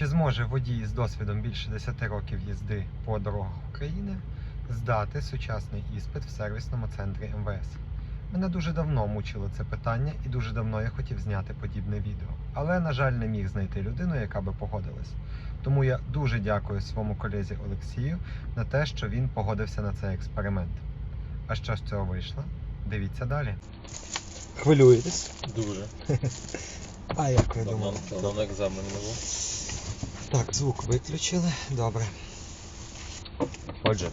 Чи зможе водій з досвідом більше 10 років їзди по дорогах України здати сучасний іспит в сервісному центрі МВС? Мене дуже давно мучило це питання і дуже давно я хотів зняти подібне відео. Але, на жаль, не міг знайти людину, яка би погодилась. Тому я дуже дякую своєму колезі Олексію на те, що він погодився на цей експеримент. А що з цього вийшло? Дивіться далі. Хвилюєтесь? Дуже. А як ви Давно, давно екзамен не був. Так, звук виключили. Добре. Отже,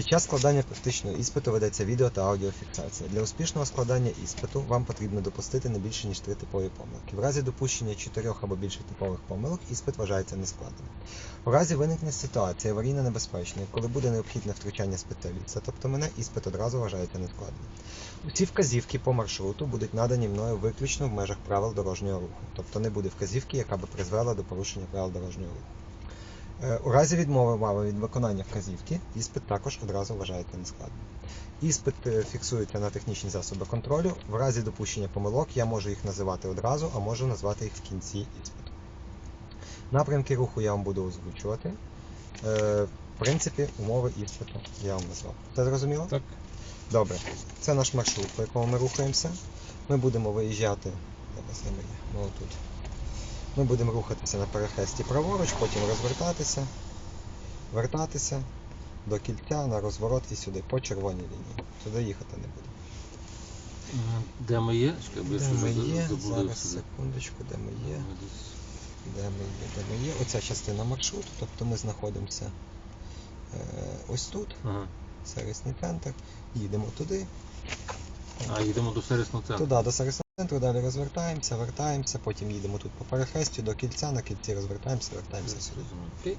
під час складання практичного іспиту ведеться відео та аудіофіксація. Для успішного складання іспиту вам потрібно допустити не більше ніж три типові помилки. В разі допущення чотирьох або більше типових помилок іспит вважається нескладним. У разі виникнення ситуації аварійно небезпечної, коли буде необхідне втручання спеціаліста, тобто мене іспит одразу вважається нескладним. Усі вказівки по маршруту будуть надані мною виключно в межах правил дорожнього руху, тобто не буде вказівки, яка би призвела до порушення правил дорожнього руху. Е, У разі відмови вами від виконання вказівки, іспит також одразу вважається нескладним. Іспит е, фіксується на технічні засоби контролю. В разі допущення помилок я можу їх називати одразу, а можу назвати їх в кінці іспиту. Напрямки руху я вам буду озвучувати. Е, В принципі, умови іспиту я вам назвав. Це зрозуміло? Так. Добре. Це наш маршрут, по якому ми рухаємося. Ми будемо виїжджати. Зараз? Ну, отут. Ми будемо рухатися на перехресті праворуч, потім розвертатися, вертатися до кільця на розворот і сюди, по червоній лінії. Сюди їхати не будемо. Де ми є? Чекай, бо я Де щось ми є? Зараз секундочку, де ми є? Де ми є? Де ми є? Оця частина маршруту, тобто ми знаходимося е, ось тут, Ага. сервісний центр, їдемо туди. А, їдемо до сервісного центру. Туди до сервісного центру, далі розвертаємося, вертаємося, потім їдемо тут по перехрестю до кільця, на кільці розвертаємося, вертаємося сюди.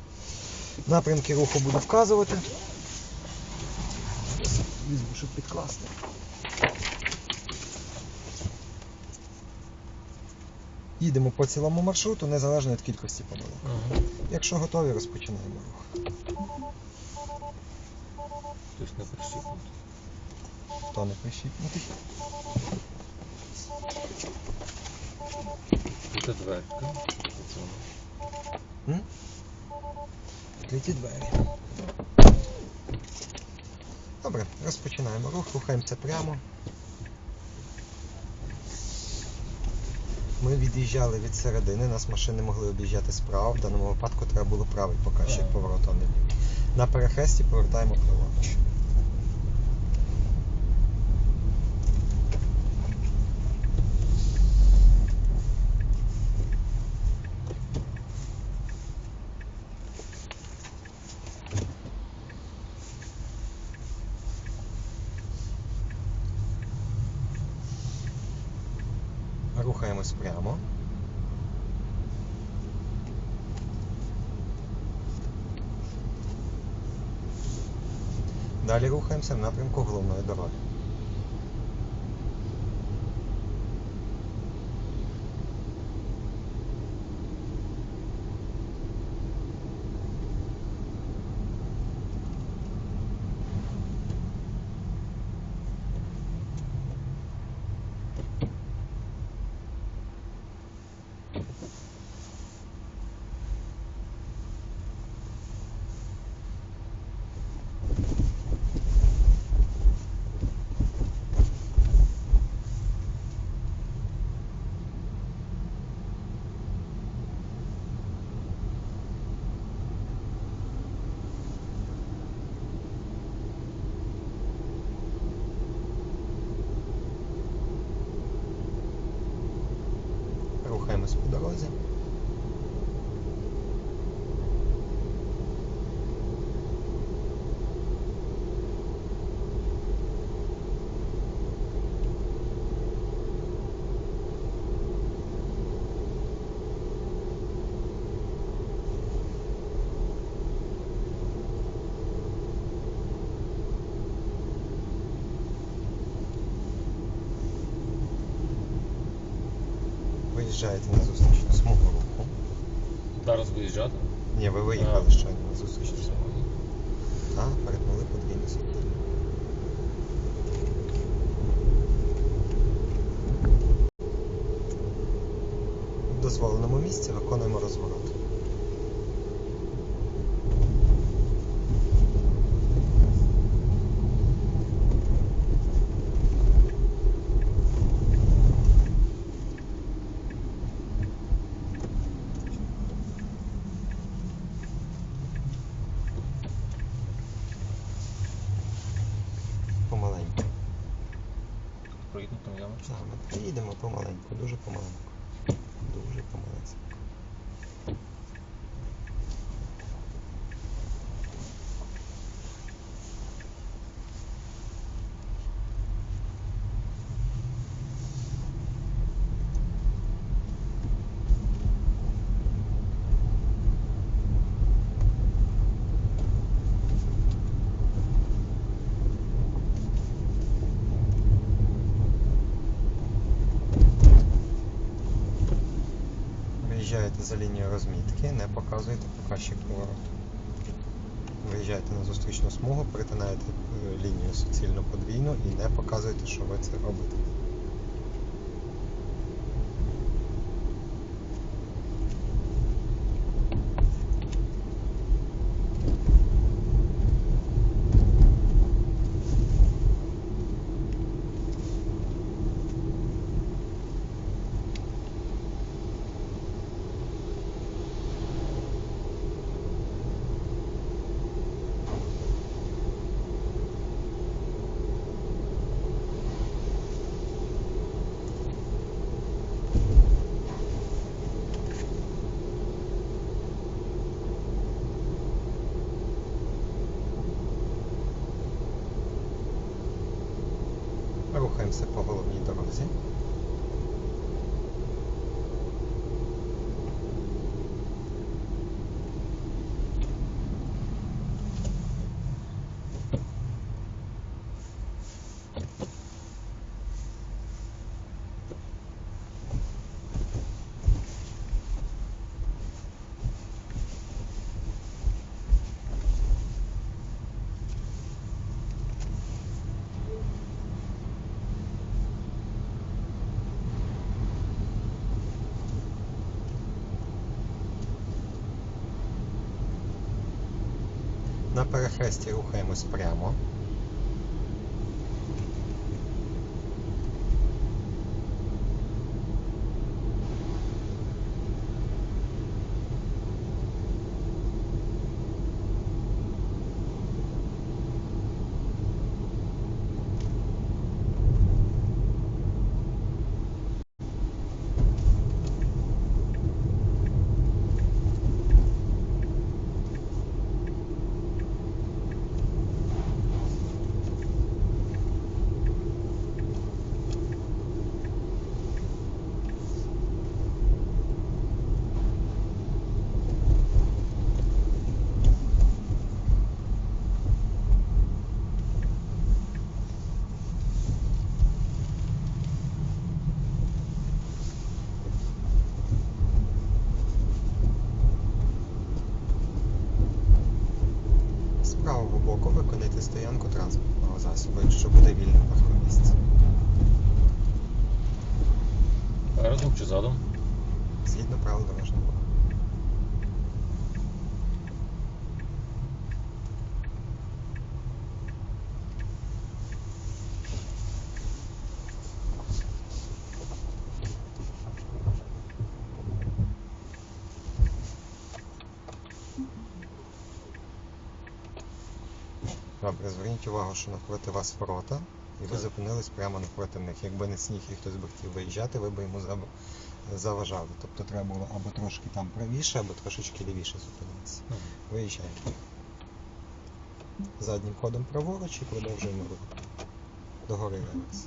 Напрямки руху буду вказувати. Візьму, щоб підкласти. Їдемо по цілому маршруту, незалежно від кількості помилок. Ага. Якщо готові, розпочинаємо рух. Хтось не прищіпнути. Хто не прищіпнутий? Це дверка. Відкриті двері. Добре, розпочинаємо рух, рухаємося прямо. Ми від'їжджали від середини, нас машини могли об'їжджати справа. В даному випадку треба було правий показчик повороту, а не лівий. На перехресті повертаємо праворуч. Рухаємось прямо. Далі рухаємося в напрямку головної дороги. Рухаємось по дорозі. Виїжджаєте на зустрічну смугу руху. Зараз виїжджати? Ні, ви виїхали А. щойно на зустрічну смугу. Так, перетнули подвійну смугу. В дозволеному місці виконуємо розворот. Помаленьку. Проїдемо там яма. Так, ми приїдемо помаленьку, дуже помаленьку. Дуже помаленьку. Виїжджаєте за лінію розмітки, не показуєте показчик повороту. Виїжджаєте на зустрічну смугу, перетинаєте е, лінію суцільно подвійну і не показуєте, що ви це робите. Рухаємося по головній дорозі. На перехресті рухаємось прямо. З правого боку виконайте стоянку транспортного засобу, якщо буде вільне паркомісце. Разом чи задом? Згідно правил дорожнього руху. Добре, зверніть увагу, що навпроти вас ворота, і ви Так. зупинились прямо навпроти них. Якби не сніг і хтось би хотів виїжджати, ви б йому зав- заважали. Тобто треба було або трошки там правіше, або трошечки лівіше зупинитися. Ну, Виїжджаємо. Заднім ходом праворуч і продовжуємо рух. Догори реверс.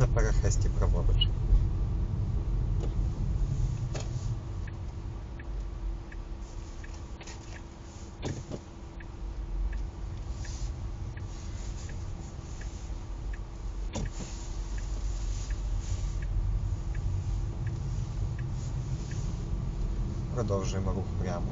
на перехресті проводиш. Продовжуємо рух прямо.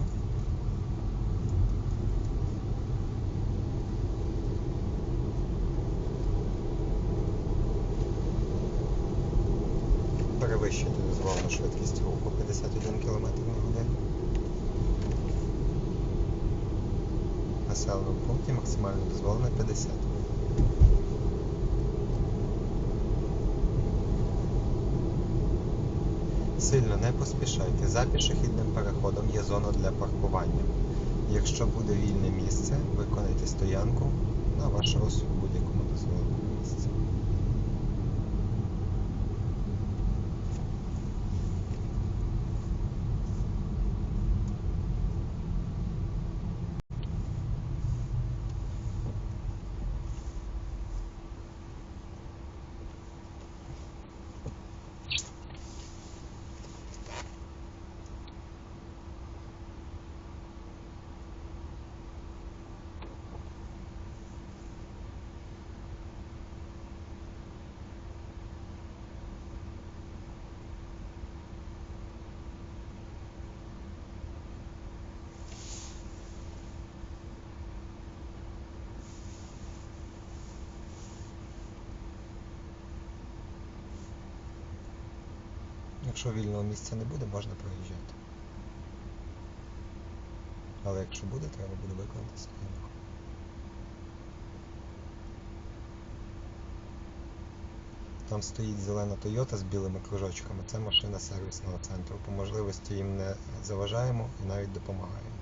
Населеному пункті максимально дозволено 50. Сильно не поспішайте. За пішохідним переходом є зона для паркування. Якщо буде вільне місце, виконайте стоянку на ваш розсуд в будь-якому дозволеному місці. Якщо вільного місця не буде, можна проїжджати. Але якщо буде, треба буде виконати стоянку. Там стоїть зелена Тойота з білими кружочками. Це машина сервісного центру. По можливості їм не заважаємо і навіть допомагаємо.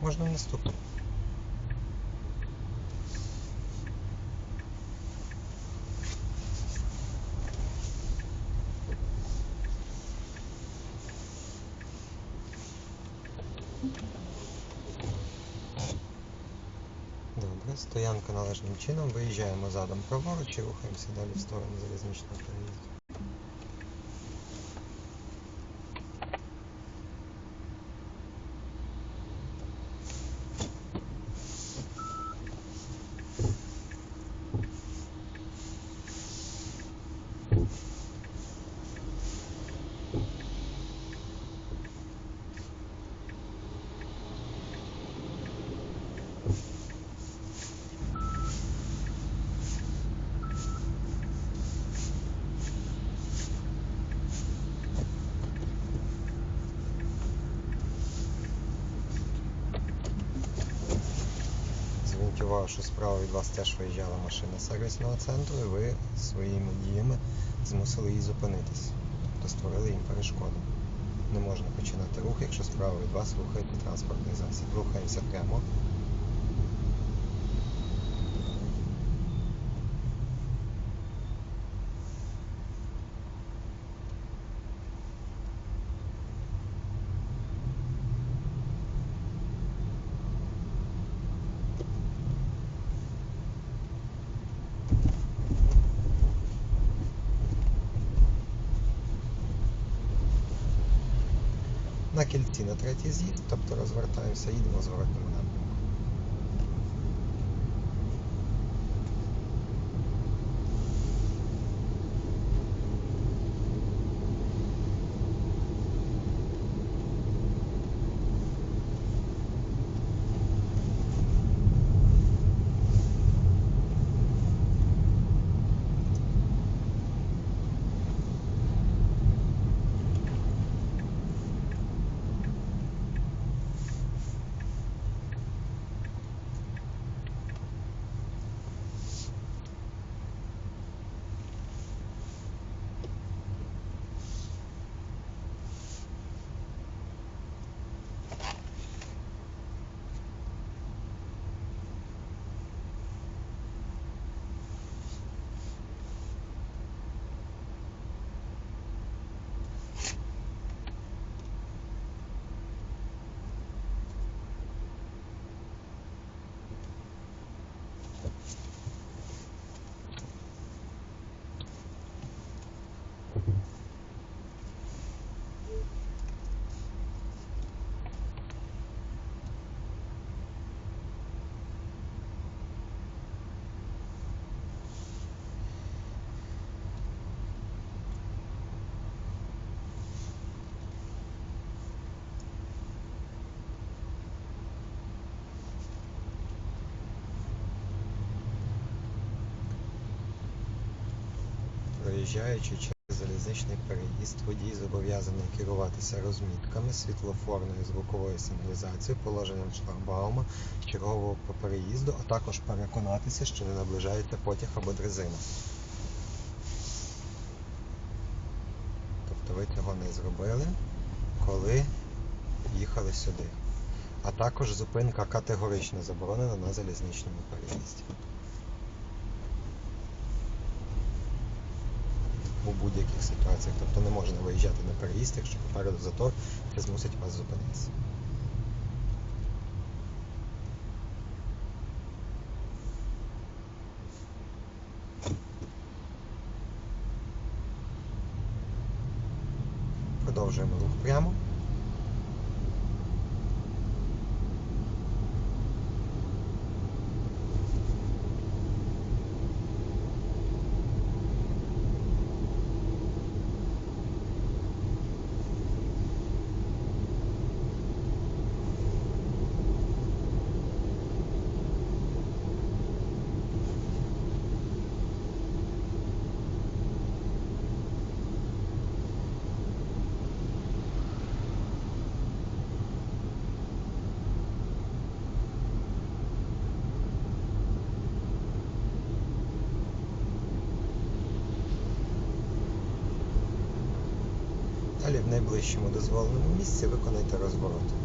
Можна в наступний. Добре, стоянка належним чином. Виїжджаємо задом праворуч і рухаємося далі в сторону залізничного переїзду. Зверніть справу від вас теж виїжджала машина сервісного центру, і ви своїми діями змусили її зупинитись, тобто створили їм перешкоду. Не можна починати рух, якщо справа від вас рухає транспортний засіб. Рухаємося прямо. Кільці на третій з'їзд, тобто розвертаємося, їдемо в зворотньому напрямку. Проїжджаючи через залізничний переїзд, водій зобов'язаний керуватися розмітками, світлофорною звуковою сигналізацією, положенням шлагбаума, чергового переїзду, а також переконатися, що не наближаєте потяг або дрезину. Тобто ви цього не зробили, коли їхали сюди. А також зупинка категорично заборонена на залізничному переїзді. У будь-яких ситуаціях. Тобто не можна виїжджати на переїзд, якщо попереду затор, це змусить вас зупинитися. Продовжуємо рух прямо. Далі в найближчому дозволеному місці виконайте розворот.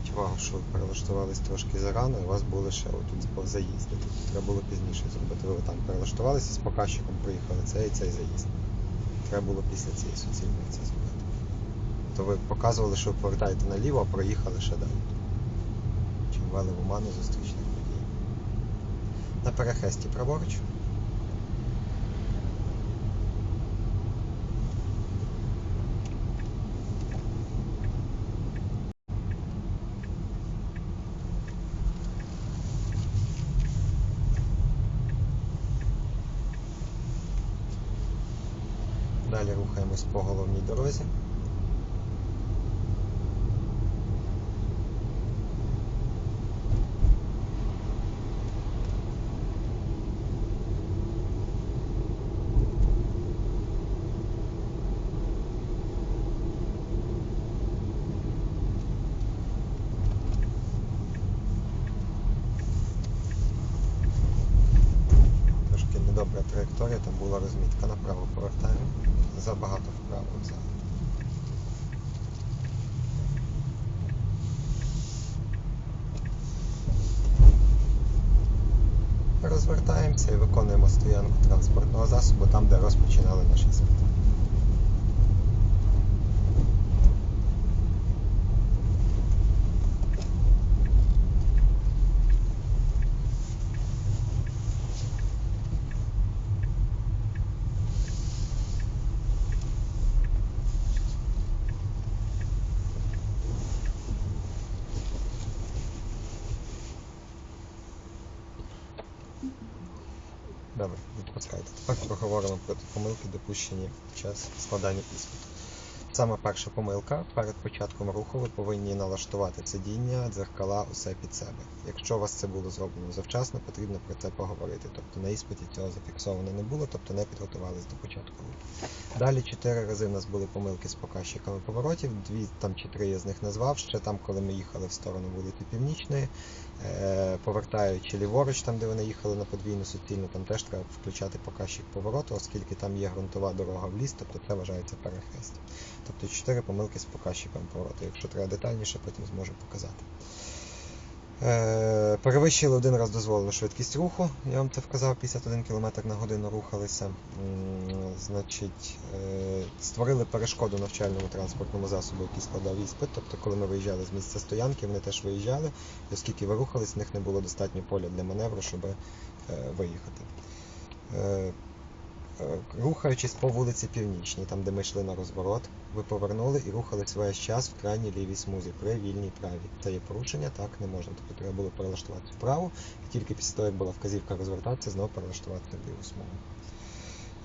Зверніть увагу, що ви перелаштувались трошки зарано, і у вас були ще отут по заїзди. Тут треба було пізніше зробити. Ви там перелаштувалися з показчиком приїхали цей і цей заїзд. Треба було після цієї суцільної це зробити. То ви показували, що ви повертаєте наліво, а проїхали ще далі. Чим ввели в оману зустрічних подій. На перехресті праворуч. рухаємось по головній дорозі. Траєкторія, там була розмітка направо повертаємо. Забагато вправо взяли. Розвертаємося і виконуємо стоянку транспортного засобу там, де розпочинали наші іспит. Добре, відпускайте. Поговоримо про помилки, допущені під час складання іспиту. Саме перша помилка перед початком руху ви повинні налаштувати сидіння, дзеркала, усе під себе. Якщо у вас це було зроблено завчасно, потрібно про це поговорити. Тобто на іспиті цього зафіксовано не було, тобто не підготувались до початку руху. Далі чотири рази в нас були помилки з показчиками поворотів, дві там чи три я з них назвав. Ще там, коли ми їхали в сторону вулиці Північної, е, повертаючи ліворуч, там де вони їхали на подвійну суцільну, там теж треба включати показчик повороту, оскільки там є ґрунтова дорога в ліс, тобто це вважається перехрестя. Тобто чотири помилки з показчиком повороту. Якщо треба детальніше, потім зможу показати. Е, перевищили один раз дозволену швидкість руху. Я вам це вказав, 51 км на годину рухалися. Значить, е, створили перешкоду навчальному транспортному засобу, який складав іспит. Тобто, коли ми виїжджали з місця стоянки, вони теж виїжджали, оскільки ви рухались, в них не було достатньо поля для маневру, щоб е, виїхати. Е, Рухаючись по вулиці Північній, там де ми йшли на розворот, ви повернули і рухались весь час в крайній лівій смузі при вільній праві. Це є порушення, так не можна. Тобто треба було перелаштувати вправо, і тільки після того, як була вказівка розвертатися, знову перелаштувати ліву смугу.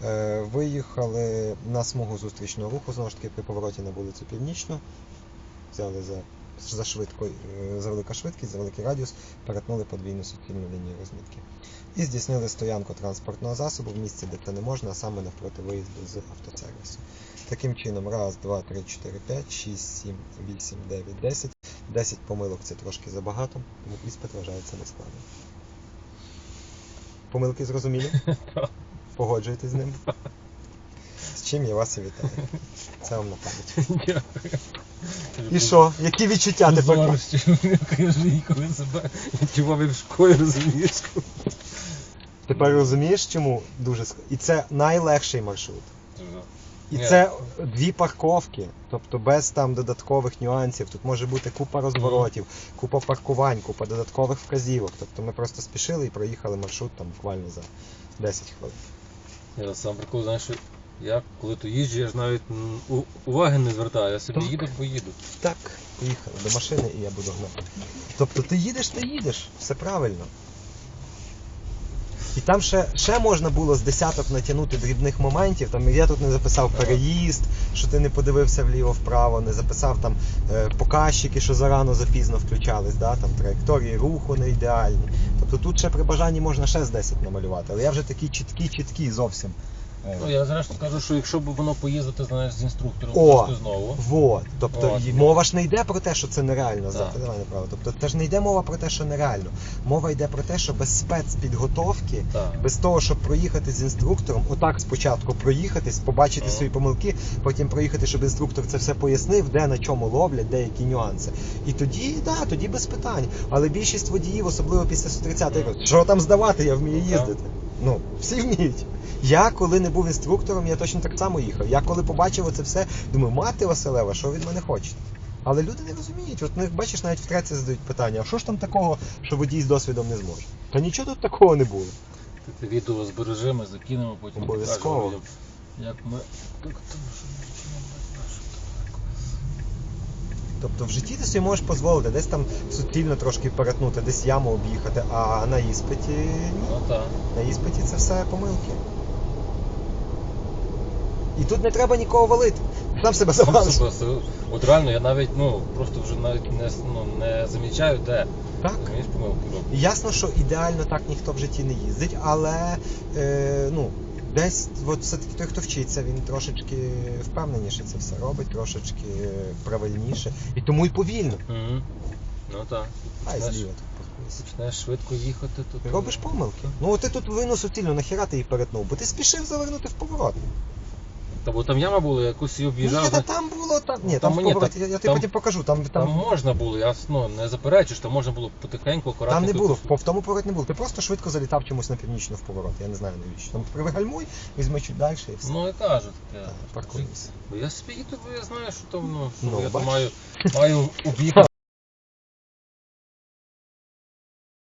Е, Виїхали на смугу зустрічного руху, знову ж таки при повороті на вулицю Північну. Взяли за, за, швидко, е, за велика швидкість, за великий радіус, перетнули подвійну суцільну лінію розмітки. І здійснили стоянку транспортного засобу в місці, де це не можна, а саме навпроти виїзду з автосервісу. Таким чином, раз, два, три, чотири, п'ять, шість, сім, вісім, дев'ять, десять. Десять помилок це трошки забагато, тому іспит вважається нескладним. Помилки зрозумілі? Погоджуєтесь з ним? З чим я вас і вітаю. Це вам на пам'ять. І що? Які відчуття тепер? Кажи, коли себе відчував в школі, розумієш? Тепер розумієш, чому дуже ск- І це найлегший маршрут. І Ні. це дві парковки, тобто без там додаткових нюансів. Тут може бути купа розворотів, купа паркувань, купа додаткових вказівок. Тобто ми просто спішили і проїхали маршрут там буквально за 10 хвилин. Я сам прикол, знаєш, що я коли то їжджу, я ж навіть уваги не звертаю, я собі Так. їду, бо їду. Так, поїхали до машини і я буду гнати. Тобто ти їдеш, ти їдеш, все правильно. І там ще, ще можна було з десяток натягнути дрібних моментів. Там я тут не записав переїзд, що ти не подивився вліво-вправо, не записав там е, показчики, що зарано запізно включались, да? там траєкторії руху не ідеальні. Тобто тут ще при бажанні можна ще з 10 намалювати, але я вже такий чіткий, чіткий зовсім. Е, Ну, я зрештою скажу, що якщо б воно поїздити, знаєш, з інструктором О! трошки знову. Вот. Тобто От. і мова ж не йде про те, що це нереально Так. здати давай. Тобто це ж не йде мова про те, що нереально. Мова йде про те, що без спецпідготовки, Так. без того, щоб проїхати з інструктором, отак спочатку проїхатись, побачити Ага. свої помилки, потім проїхати, щоб інструктор це все пояснив, де на чому ловлять, деякі нюанси. І тоді, да, тоді без питань. Але більшість водіїв, особливо після 130 Ага. кажуть, що там здавати, я вмію Так. їздити. Ну, всі вміють. Я коли не був інструктором, я точно так само їхав. Я коли побачив це все, думаю, мати Василева, що від мене хочете? Але люди не розуміють. От них, бачиш, навіть втретє задають питання, а що ж там такого, що водій з досвідом не зможе? Та нічого тут такого не було. Відео збережемо, закинемо, потім Обов'язково. покажемо людям, як ми. Так, тому що ми починаємо нашу Тобто в житті ти собі можеш дозволити десь там суцільно трошки перетнути, десь яму об'їхати, а на іспиті ні. Ну так. На іспиті це все помилки. І тут не треба нікого валити. Сам себе завалиш. От реально я навіть ну просто вже навіть не, ну, не замічаю, де Так. помилки роблю. Ясно, що ідеально так ніхто в житті не їздить, але е, ну, десь от все-таки той, хто вчиться, він трошечки впевненіше це все робить, трошечки правильніше. І тому і повільно. Угу. Ну так. Ай, Знаєш, зліва тут паркується. Почнеш швидко їхати, тут. Робиш помилки. Ну от ти тут вину суцільно, нахіра ти її перетнув, бо ти спішив завернути в поворот. Та бо там яма була, якусь її Ні, об'їжджав. та там було там. Ні, Там там мені, та- я, я тобі там- потім покажу, там, Там там, можна було, я ну, не заперечу, що там можна було потихеньку, акуратно. там не було, в, тому повороті не було. Ти просто швидко залітав чомусь на північну в поворот. Я не знаю навіщо. Там привигальмуй, візьми чуть далі і все. Ну і кажу таке. Так, Паркуйся. Бо я собі їду, бо я знаю, що там, ну, Ну, я там бачиш. маю, маю бік